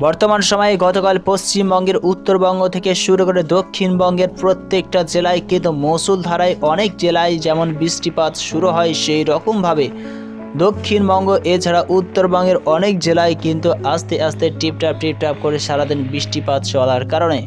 বর্তমান সময়ে গতকাল পশ্চিমবঙ্গের উত্তরবঙ্গ থেকে শুরু করে দক্ষিণবঙ্গের প্রত্যেকটা জেলায় কিন্তু মৌসুল ধারায় অনেক জেলায় যেমন বৃষ্টিপাত শুরু হয় সেই রকমভাবে। দক্ষিণবঙ্গ, এছাড়া উত্তরবঙ্গের অনেক জেলায় কিন্তু আস্তে আস্তে টিপটাপ টিপটাপ করে সারাদিন বৃষ্টিপাত চলার কারণে।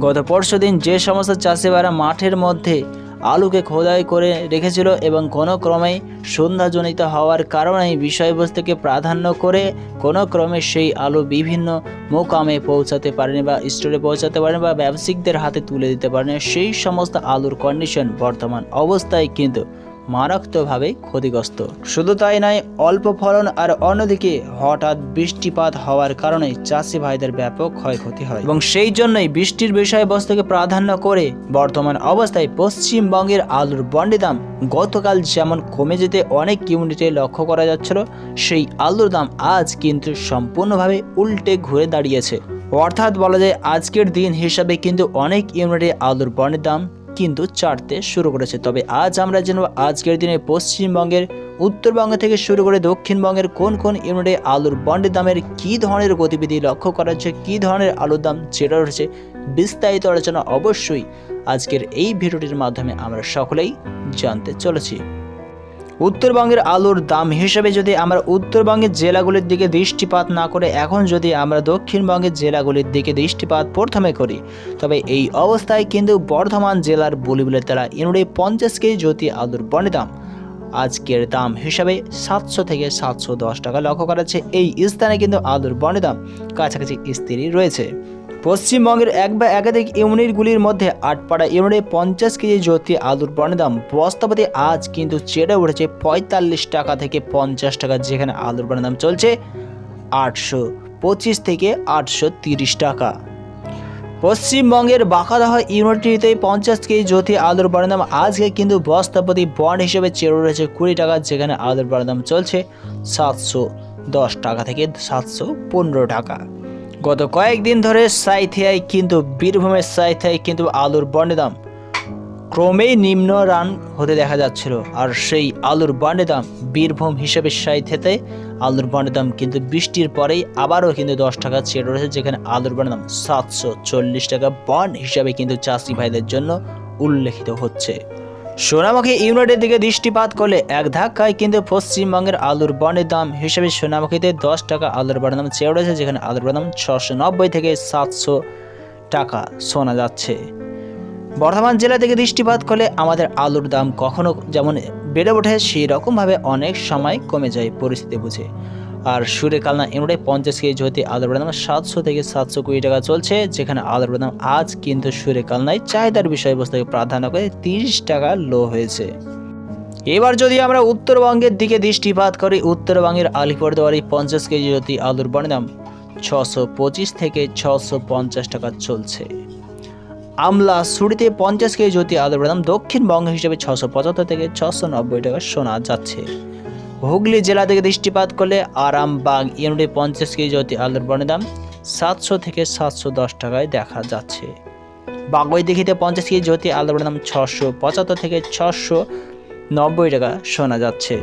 গত পরশু দিন যে সমস্ত চাষিবারা মাঠের মধ্যে আলুকে খোদাই করে রেখেছিল এবং কোনো ক্রমেই সন্ধ্যাজনিত হওয়ার কারণে বিষয়বস্তুকে প্রাধান্য করে কোনো ক্রমে সেই আলু বিভিন্ন মোকামে পৌঁছাতে পারেনি বা স্টোরে পৌঁছাতে পারেনি বা ব্যবসায়িকদের হাতে তুলে দিতে পারেনি। সেই সমস্ত আলুর কন্ডিশন বর্তমান অবস্থায় কিন্তু মারাত্মকভাবে ক্ষতিগ্রস্ত। শুধু তাই নয়, অল্প ফলন আর অন্যদিকে হঠাৎ বৃষ্টিপাত হওয়ার কারণে চাষি ভাইদের ব্যাপক ক্ষয়ক্ষতি হয়। এবং সেই জন্যই বৃষ্টির বিষয়বস্তুকে প্রাধান্য করে বর্তমান অবস্থায় পশ্চিমবঙ্গের আলুর বন্ডি দাম গতকাল যেমন কমে যেতে অনেক ইউনিটে লক্ষ্য করা যাচ্ছিল, সেই আলুর দাম আজ কিন্তু সম্পূর্ণভাবে উল্টে ঘুরে দাঁড়িয়েছে। অর্থাৎ বলা যায়, আজকের দিন হিসাবে কিন্তু অনেক ইউনিটে আলুর বন্ডের দাম কিন্তু চাটতে শুরু করেছে। তবে আজ আমরা জানব আজকের দিনে পশ্চিমবঙ্গের, উত্তরবঙ্গ থেকে শুরু করে দক্ষিণবঙ্গের কোন কোন ইউনিটে আলুর বন্ডের দামের কী ধরনের গতিবিধি লক্ষ্য করা হচ্ছে, কী ধরনের আলুর দাম যেটা রয়েছে, বিস্তারিত আলোচনা অবশ্যই আজকের এই ভিডিওটির মাধ্যমে আমরা সকলেই জানতে চলেছি। উত্তরবঙ্গের আলুর দাম হিসেবে যদি আমরা উত্তরবঙ্গের জেলাগুলির দিকে দৃষ্টিপাত না করে, এখন যদি আমরা দক্ষিণবঙ্গের জেলাগুলির দিকে দৃষ্টিপাত প্রথমে করি, তবে এই অবস্থায় কিন্তু বর্ধমান জেলার বলিবুলের তারা ইনুড়ে পঞ্চাশ কেজি জ্যোতি আলুর বনে দাম। আজকের দাম হিসাবে সাতশো থেকে সাতশো দশ টাকা লক্ষ্য করা যাচ্ছে। এই স্থানে কিন্তু আলুর বনে দাম কাছাকাছি স্থিরই রয়েছে। পশ্চিমবঙ্গের এক বা একাধিক ইউনিটগুলির মধ্যে আটপাড়া ইউনিটে পঞ্চাশ কেজি জ্যোতি আলুর পণ্যের দাম বস্তাপতি আজ কিন্তু চেড়ে উঠেছে পঁয়তাল্লিশ টাকা থেকে পঞ্চাশ টাকা, যেখানে আলুর পণ্যের দাম চলছে আটশো পঁচিশ থেকে আটশো তিরিশ টাকা। পশ্চিমবঙ্গের বাঁকাদাহ ইউনিটিতে পঞ্চাশ কেজি জ্যোতি আলুর পণ্যের দাম আজকে কিন্তু বস্তাপতি বন্ড হিসেবে চেড়ে উঠেছে কুড়ি টাকা, যেখানে আলুর পণ্যের দাম চলছে সাতশো দশ টাকা থেকে সাতশো পনেরো টাকা। গত কয়েকদিন ধরে সাইথিয়ায় কিন্তু বীরভূমের সাইথিয়ায় কিন্তু আলুর বন্ডে দাম ক্রমেই নিম্ন রান হতে দেখা যাচ্ছিল। আর সেই আলুর বন্ডে দাম বীরভূম হিসেবে সাইথিয়াতে আলুর বন্ডে দাম কিন্তু বৃষ্টির পরেই আবারও কিন্তু দশ টাকা ছেড়ে রয়েছে, যেখানে আলুর বন্ডে দাম সাতশো চল্লিশ টাকা বন্ড হিসাবে কিন্তু চাষি ভাইদের জন্য উল্লেখিত হচ্ছে। সোনামুখী ইউনিটের দিকে দৃষ্টিপাত করলে এক ধাক্কায় কিন্তু পশ্চিমবঙ্গের আলুর বনের দাম হিসেবে সোনামুখীতে দশ টাকা আলুর বনের দাম চেয়ে রয়েছে যেখানে আলুর বনের দাম ছশো নব্বই থেকে সাতশো টাকা শোনা যাচ্ছে। বর্ধমান জেলা থেকে দৃষ্টিপাত করলে আমাদের আলুর দাম কখনো যেমন বেড়ে ওঠে সেই রকমভাবে অনেক সময় কমে যায়, পরিস্থিতি বুঝে। আর সুরে কালনা ইউনিটে পঞ্চাশ কেজি জ্যোতি আলুর দাম সাতশো থেকে সাতশো কুড়ি টাকা চলছে, যেখানে আলুর দাম আজ কিন্তু সুরে কালনায় চাহিদার বিষয়বস্তুকে প্রাধান্য করে তিরিশ টাকা লো হয়েছে। এবার যদি আমরা উত্তরবঙ্গের দিকে দৃষ্টিপাত করি, উত্তরবঙ্গের আলিপুরদুয়ারি পঞ্চাশ কেজি জ্যোতি আলুর দাম ছশো পঁচিশ থেকে ছশো পঞ্চাশ টাকা চলছে। আমলা সুরিতে পঞ্চাশ কেজি জ্যোতি আলুর দাম দক্ষিণবঙ্গ হিসেবে ছশো পঁচাত্তর থেকে ছশো নব্বই টাকা শোনা যাচ্ছে। হুগলি জেলা থেকে দৃষ্টিপাত করলে আরামবাগ, ইউনিটে পঞ্চাশ কেজি জ্যোতি আলুর দাম সাতশো থেকে সাতশো দশ টাকায় দেখা যাচ্ছে। বাগুই দিঘিতে পঞ্চাশ কেজি জ্যোতি আলুর বনের দাম ছশো পঁচাত্তর থেকে ছশো নব্বই টাকা শোনা যাচ্ছে।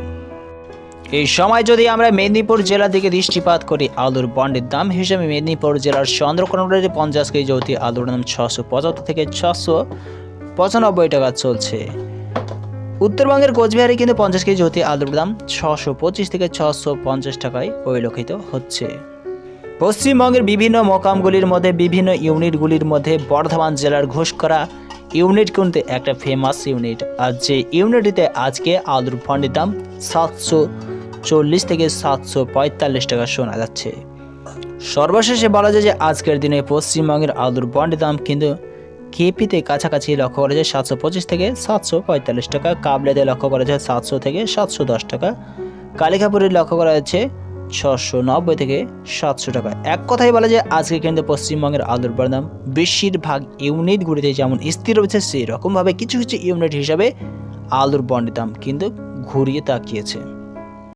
এই সময় যদি আমরা মেদিনীপুর জেলা থেকে দৃষ্টিপাত করি, আলুর বন্ডের দাম হিসেবে মেদিনীপুর জেলার চন্দ্রকোনার পঞ্চাশ কেজি জ্যোতি আলুর দাম ছশো পঁচাত্তর থেকে ছশো পঁচানব্বই টাকা চলছে। উত্তরবঙ্গের কোচবিহারে কিন্তু পঞ্চাশ কেজি জ্যোতি আলুর দাম ছশো পঁচিশ থেকে ছশো পঞ্চাশ টাকায় পরিলক্ষিত হচ্ছে। পশ্চিমবঙ্গের বিভিন্ন মোকামগুলির মধ্যে, বিভিন্ন ইউনিটগুলির মধ্যে বর্ধমান জেলার ঘোষকরা ইউনিট কিন্তু একটা ফেমাস ইউনিট। আর যে ইউনিটিতে আজকে আলুর ফন্ডের দাম সাতশো চল্লিশ থেকে সাতশো পঁয়তাল্লিশ টাকা শোনা যাচ্ছে। সর্বশেষে বলা যায় যে আজকের দিনে পশ্চিমবঙ্গের আলুর বন্ডের দাম কিন্তু কেপিতে কাছাকাছি লক্ষ্য করা যায় সাতশো পঁচিশ থেকে সাতশো পঁয়তাল্লিশ টাকা, কাবলেতে লক্ষ্য করা যায় সাতশো থেকে সাতশো দশ টাকা, কালিকাপুরে লক্ষ্য করা যাচ্ছে ছশো নব্বই থেকে সাতশো টাকা। এক কথাই বলা যায় আজকে কিন্তু পশ্চিমবঙ্গের আলুর দাম বেশিরভাগ ইউনিটগুলিতে যেমন স্থির রয়েছে সেই রকমভাবে কিছু কিছু ইউনিট হিসাবে আলুর বন্ডের দাম কিন্তু ঘুরিয়ে তাকিয়েছে।